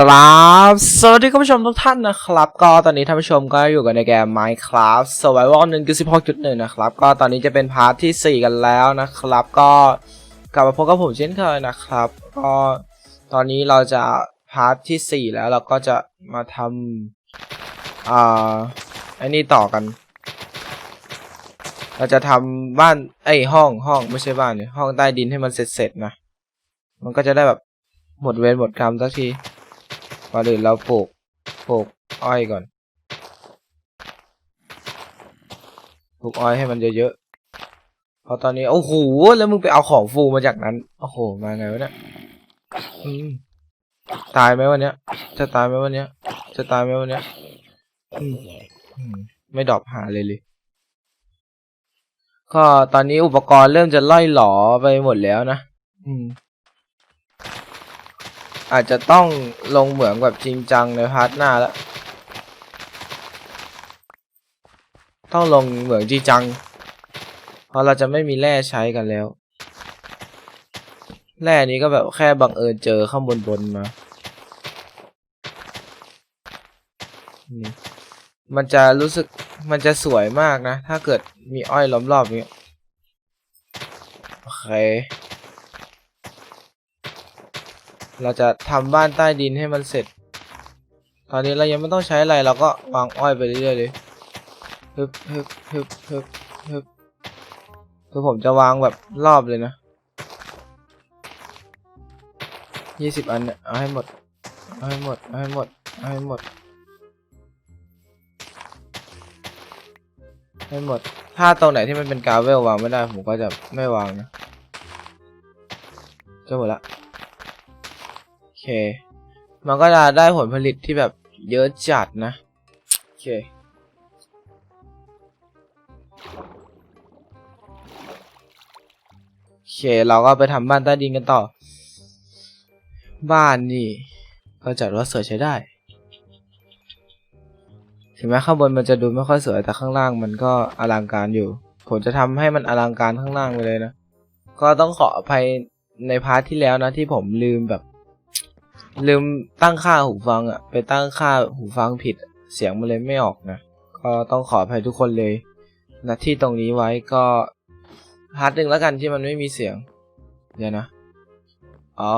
กราบสวัสดีคุณผู้ชมทุกท่านนะครับ ก็ตอนนี้ท่านผู้ชมก็อยู่กันในเกม Minecraft Survival 1.16.1 นะครับ ก็ตอนนี้จะเป็นพาร์ทที่ 4 กันแล้วนะครับ ก็กลับมาพบกับผมเช่นเคยนะครับ ก็ตอนนี้เราจะพาร์ทที่ 4 แล้วเราก็จะมาทำอ่าไอ้นี่ต่อกัน เราจะทำบ้านไอ้ห้องห้องไม่ใช่บ้านเนี่ยห้องใต้ดินให้มันเสร็จๆนะ มันก็จะได้แบบหมดเวรหมดกรรมสักที ก่อนอื่นเราปลูกปลูกอ้อยก่อนปลูกอ้อยให้มันเยอะๆเพราะตอนนี้โอ้โหแล้วมึงไปเอาของฟูมาจากนั้นโอ้โหมาไงวะเนี่ยอืมตายไหมวันเนี้ย จะตายไหมวันเนี้ย จะตายไหมวันเนี้ยอืมอืมไม่ดรอปหาเลยเลยก็ตอนนี้อุปกรณ์เริ่มจะล่อยหลอไปหมดแล้วนะอืม อาจจะต้องลงเหมืองแบบจริงจังในพาร์ทหน้าแล้ว ต้องลงเหมืองจริงจัง เพราะเราจะไม่มีแร่ใช้กันแล้ว แร่นี้ก็แบบแค่บังเอิญเจอข้างบนบนมา มันจะรู้สึกมันจะสวยมากนะ ถ้าเกิดมีอ้อยล้อมรอบนี้โอเค เราจะทำบ้านใต้ดินให้มันเสร็จ ตอนนี้เรายังไม่ต้องใช้อะไรเราก็วางอ้อยไปเรื่อยๆเลยฮึบฮึบฮึบฮึบฮึบคือผมจะวางแบบรอบเลยนะยี่สิบอันเนี่ยเอาให้หมด เอาให้หมด เอาให้หมด เอาให้หมด ให้หมด ถ้าตรงไหนที่มันเป็นกาเวลวางไม่ได้ผมก็จะไม่วางนะจะหมดละ เค มันก็จะได้ผลผลิตที่แบบเยอะจัดนะ โอเค โอเค เราก็ไปทำบ้านใต้ดินกันต่อ บ้านนี่ก็จัดว่าสวยใช้ได้ ถึงแม้ข้างบนมันจะดูไม่ค่อยสวยแต่ข้างล่างมันก็อลังการอยู่ ผมจะทำให้มันอลังการข้างล่างไปเลยนะ ก็ต้องขออภัยในพาร์ทที่แล้วนะที่ผมลืมแบบ ลืมตั้งค่าหูฟังอะไปตั้งค่าหูฟังผิด เสียงมันเลยไม่ออกนะ ก็ต้องขออภัยทุกคนเลยนะที่ตรงนี้ไว้ก็พาร์ทหนึ่งแล้วกันที่มันไม่มีเสียง เดี๋ยวนะ อ๋อ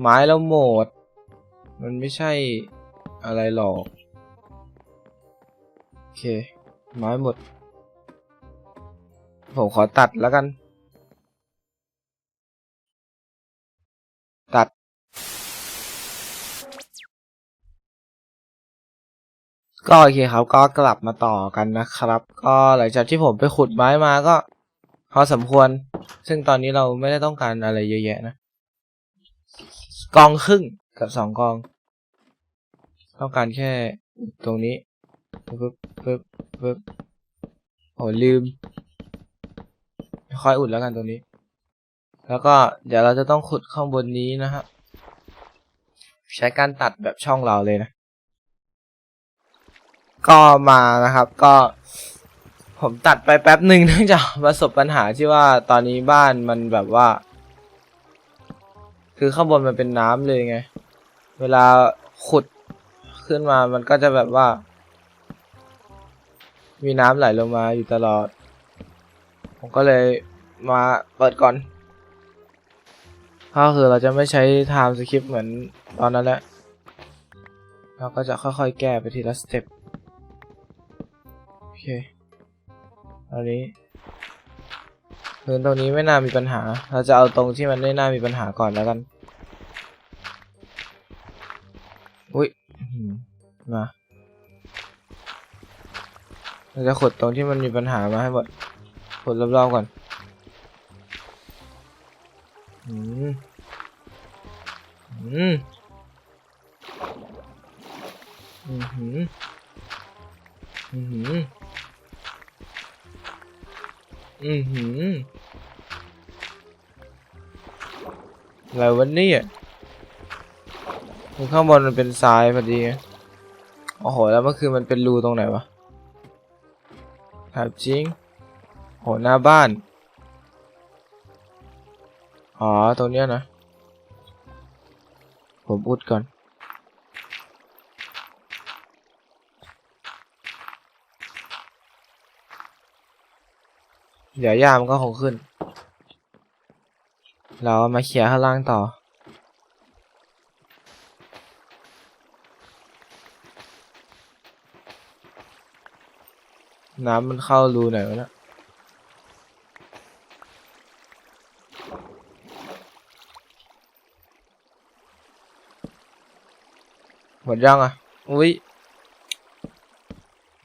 ไม้แล้วโหมด มันไม่ใช่อะไรหรอก โอเค ไม้หมด ผมขอตัดแล้วกัน ตัด ก็โอเคครับก็กลับมาต่อกันนะครับ ก็หลังจากที่ผมไปขุดไม้มาก็พอสมควร ซึ่งตอนนี้เราไม่ได้ต้องการอะไรเยอะแยะนะ กองครึ่งกับสองกอง ต้องการแค่ตรงนี้ปึ๊บปึ๊บปึ๊บโอ้ลืมค่อยอุดแล้วกันตรงนี้ แล้วก็เดี๋ยวเราจะต้องขุดข้างบนนี้นะฮะใช้การตัดแบบช่องเราเลยนะ ก็มานะครับ ก็ผมตัดไปแป๊บหนึ่งเนื่องจากประสบปัญหาที่ว่าตอนนี้บ้านมันแบบว่า คือข้างบนมันเป็นน้ำเลยไง เวลาขุดขึ้นมามันก็จะแบบว่า มีน้ำไหลลงมาอยู่ตลอด ผมก็เลยมาเปิดก่อนก็คือเราจะไม่ใช้ time skip เหมือนตอนนั้นแหละเราก็จะค่อยๆ แก้ไปทีละสเต็ป เคตอนนี้พื้นตรงนี้ไม่น่ามีปัญหา เราจะเอาตรงที่มันไม่น่ามีปัญหาก่อนแล้วกัน อุ้ยมาเราจะขุดตรงที่มันมีปัญหามาให้หมด ขุดรอบๆก่อนอืมอืมอืมหืมอืม หือหือะไรวะเนี่ยข้างบนมันเป็นทรายพอดีโอ้โห แล้วเมื่อคืนมันเป็นรูตรงไหนวะถามจริง โห หน้าบ้าน อ๋อ ตรงเนี้ยนะ ผมอุดก่อน เดี๋ยวหญ้ามันก็คงขึ้น เรามาเคลียร์ข้างล่างต่อ น้ำมันเข้ารูไหนวะเนะหมดยังอะ อุ้ย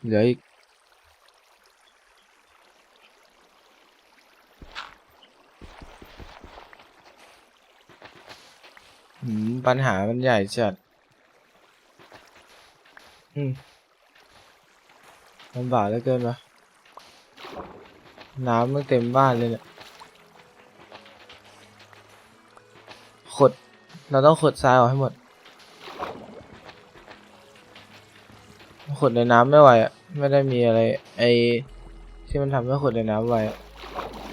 เหลืออีก อืม ปัญหามันใหญ่จัดอืมลำบากเหลือเกินวะน้ำมันเต็มบ้านเลยเนี่ยขุดเราต้องขุดทรายออกให้หมดขุดในน้ำไม่ไหวอะ ไม่ได้มีอะไร ไอที่มันทำให้ขุดในน้ำไหวอะ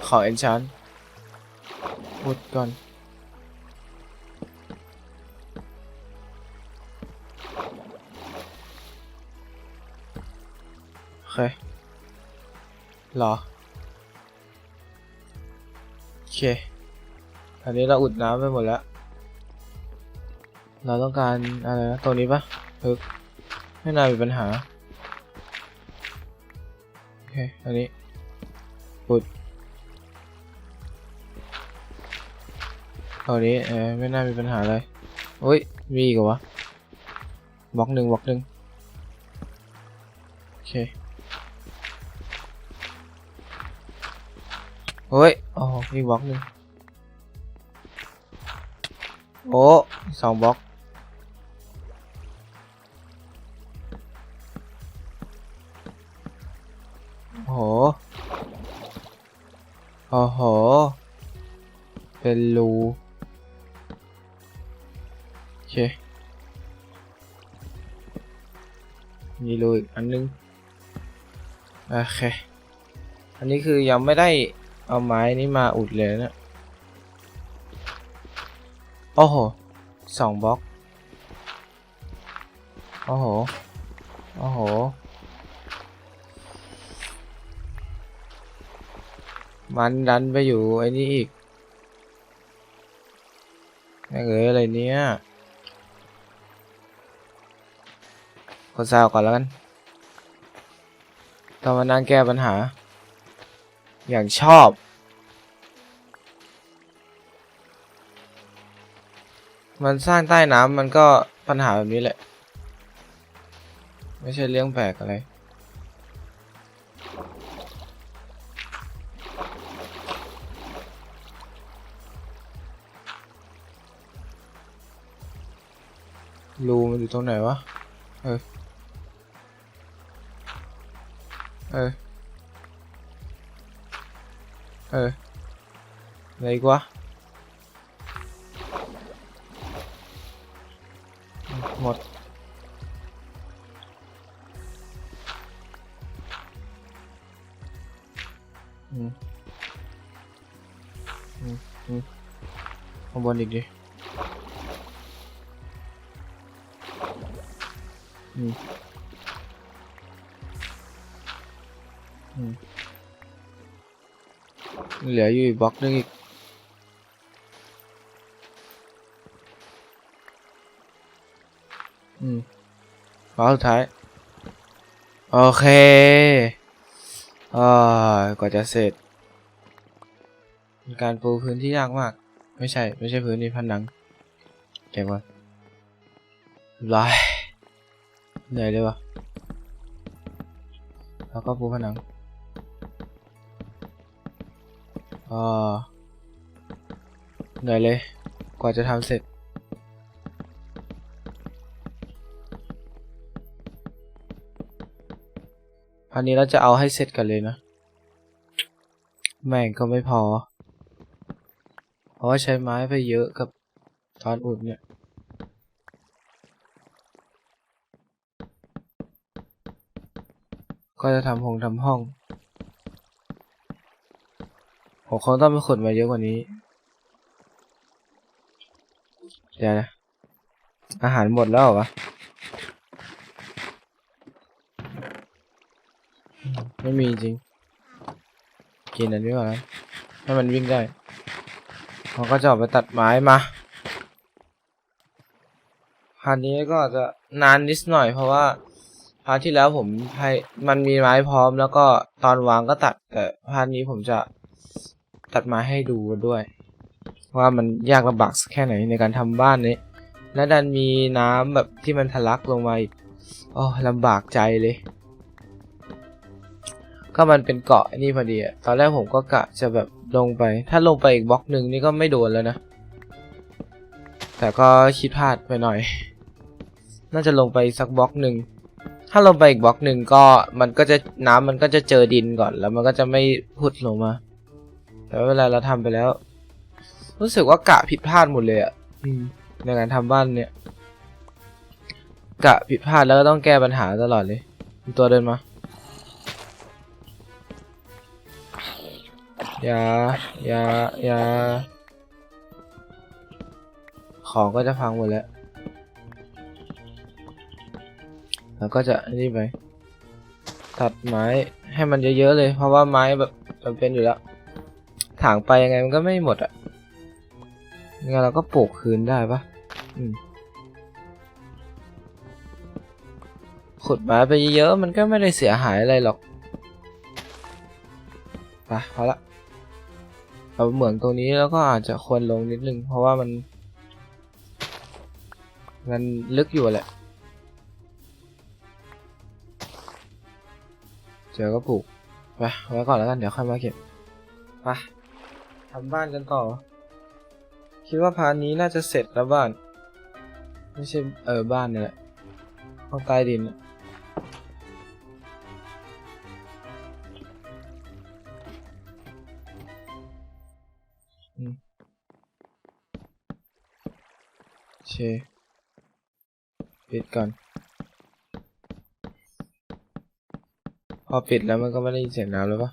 ขอเอนชานขุดก่อน โอเครอ โอเค อันนี้เราอุดน้ำไปหมดแล้ว เราต้องการอะไรนะตรงนี้ปะเออไม่น่ามีปัญหา โอเค อันนี้ อุดตรงนี้เออไม่น่ามีปัญหาเลยโอ้ย มีอีกเหรอวะบล็อกหนึ่งบล็อกหนึ่งโอเค เฮ้ยอ๋อมีบล็อกหนึ่งโอ้สองบล็อกโอ้โหโอ้โห เป็นรูโอเคมีรูอีกอันนึง โอเค อันนี้คือยังไม่ได้ เอาไม้นี้มาอุดเลยนะโอ้โหสองบล็อก โอ้โห โอ้โห มันดันไปอยู่ไอ้นี่อีกแม่งเอ้ยอะไรเนี้ยกดซาวก่อนแล้วกันต้องมานั่งแก้ปัญหา อย่างชอบ มันสร้างใต้น้ำมันก็ปัญหาแบบนี้แหละ ไม่ใช่เรื่องแปลกอะไรรูมันอยู่ตรงไหนวะ เออ เออ เอออะไรอีกวะหม เหลืออยู่อีกบล็อกนึงอีกอืมบล็อกสุดท้าย โอเคอ่ากว่าจะเสร็จเป็นการปูพื้นที่ยากมาก ไม่ใช่ ไม่ใช่พื้นที่ผนังเก็บไว้ลายเหนื่อยเลยวะแล้วก็ปูผนัง อ่าเหนื่อยเลย กว่าจะทำเสร็จ อันนี้เราจะเอาให้เสร็จกันเลยนะ แม่งก็ไม่พอ เพราะว่าใช้ไม้ไปเยอะกับตอนอุดเนี่ยก็จะทำหงทำห้อง ผมคงต้องไปขุดมาเยอะกว่านี้ เดี๋ยวนะ อาหารหมดแล้วเหรอวะ ไม่มีจริง กินอันนี้ก่อนนะให้มันวิ่งได้เราก็จะออกไปตัดไม้มาพาร์ทนี้ก็จจะนานนิดหน่อยเพราะว่าพาร์ทที่แล้วผมให้มันมีไม้พร้อมแล้วก็ตอนวางก็ตัดแต่พาร์ทนี้ผมจะ ตัดม้ให้ดูด้วย ว่ามันยากลำบากแค่ไหนในการทำบ้านนี้ และดันมีน้ำแบบที่มันทะลักลงมาอีกโอ้ลำบากใจเลย ก็มันเป็นเกาะนี่พอดีอะตอนแรกผมก็กะจะแบบลงไป ถ้าลงไปอีกบล็อกหนึ่งนี่ก็ไม่โดนแล้วนะ แต่ก็คิดพลาดไปหน่อย น่าจะลงไปสักบล็อกหนึ่งถ้าลงไปอีกบล็อกหนึ่งก็มันก็จะน้ำมันก็จะเจอดินก่อนแล้วมันก็จะไม่พุดลงมา แต่เวลาเราทำไปแล้ว รู้สึกว่ากะผิดพลาดหมดเลยอะอืมในการทำบ้านเนี่ย กะผิดพลาดแล้วก็ต้องแก้ปัญหาตลอดเลยมีตัวเดินมาอย่าอย่าอย่าของก็จะพังหมดแล้ว แล้วก็จะนี่ไป ตัดไม้ให้มันเยอะๆเลย เพราะว่าไม้แบบจำเป็นอยู่แล้ว ถางไปยังไงมันก็ไม่หมดอะงั้นเราก็ปลูกคืนได้ปะขุดไม้ไปเยอะๆมันก็ไม่ได้เสียหายอะไรหรอกไปพอละเราเหมืองตรงนี้แล้วก็อาจจะควรลงนิดนึง เพราะว่ามัน มันลึกอยู่แหละ เจอก็ปลูกไปไว้ก่อนแล้วกันเดี๋ยวค่อยมาเก็บไป ทำบ้านกันต่อ คิดว่าพาร์ทนี้น่าจะเสร็จแล้วบ้าน ไม่ใช่เออบ้านเนี่ยแหละห้องใต้ดินนะอืมโอเคปิดก่อน พอปิดแล้วมันก็ไม่ได้ยินเสียงน้ำแล้วปะ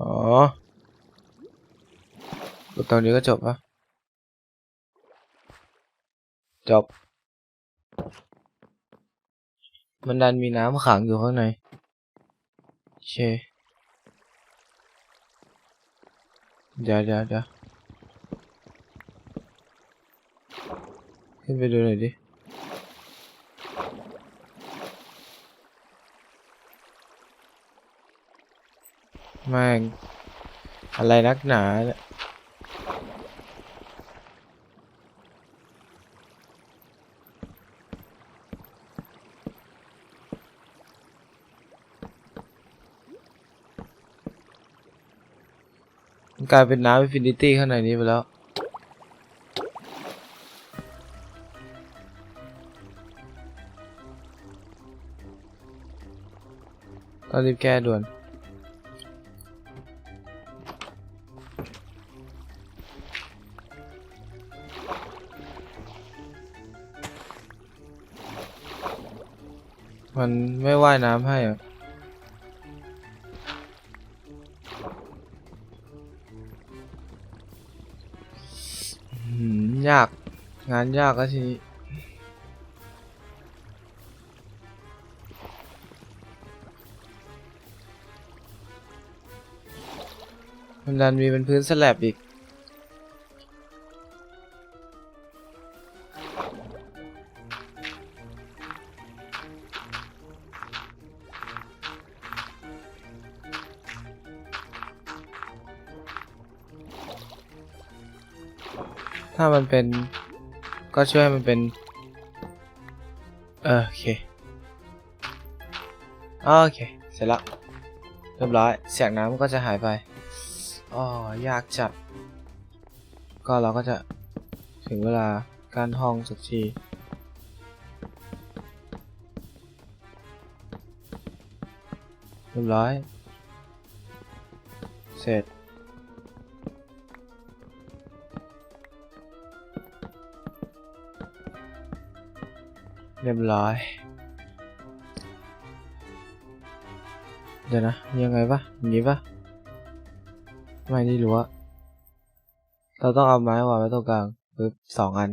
อ๋อ ตรงนี้ก็จบปะจบ มันดันมีน้ำขังอยู่ข้างในโอเคเดี๋ยวเดี๋ยวเดี๋ยวขึ้นไปดูหน่อยดิ แม่งอะไรนักหนาเนี่ย กลายเป็นน้ำอินฟินิตี้ข้างในนี้ไปแล้ว ต้องรีบแก้ด่วนมันไม่ว่ายน้ำให้อะ ยาก งานยากก็ทีนี้มันดันมีเป็นพื้นสแลบอีก ถ้ามันเป็น ก็ช่วยมันเป็น เออโอเค โอเค เสร็จแล้วเรียบร้อย เสียงน้ำก็จะหายไปอ๋อยากจัด ก็เราก็จะถึงเวลาการห้องสักทีเรียบร้อย เสร็จ เรียบร้อย เดี๋ยวนะ ยังไงปะอย่างนี้ปะไม่นี่รั้วเราต้องเอาไม้วางไว้ตรงกลางปึ๊บสองอัน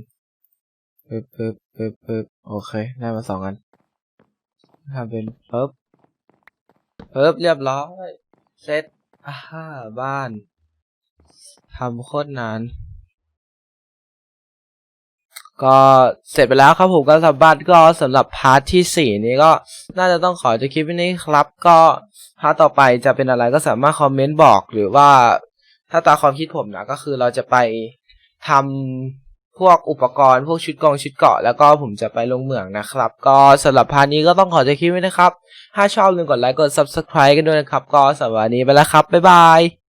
ปึ๊บปึ๊บปึ๊บปึ๊บโอเค ได้มาสองอันทำเป็นปึ๊บปึ๊บเรียบร้อย เสร็จฮ่าบ้านทำโคตรนาน ก็เสร็จไปแล้วครับผมก็สับบ้านก็สำหรับพาร์ทที่สี่นี้ก็น่าจะต้องขอจบคลิปไว้นี้ครับ ก็พาร์ทต่อไปจะเป็นอะไรก็สามารถคอมเมนต์บอกหรือว่าถ้าตามความคิดผมนะก็คือเราจะไปทำพวกอุปกรณ์ พวกชุดกองชุดเกาะแล้วก็ผมจะไปลงเหมืองนะครับ ก็สำหรับพาร์ทนี้ก็ต้องขอจบคลิปไว้นะครับ ถ้าชอบลืมกดไลค์กด subscribe กันด้วยนะครับ ก็สำหรับวันนี้ไปแล้วครับบ๊ายบาย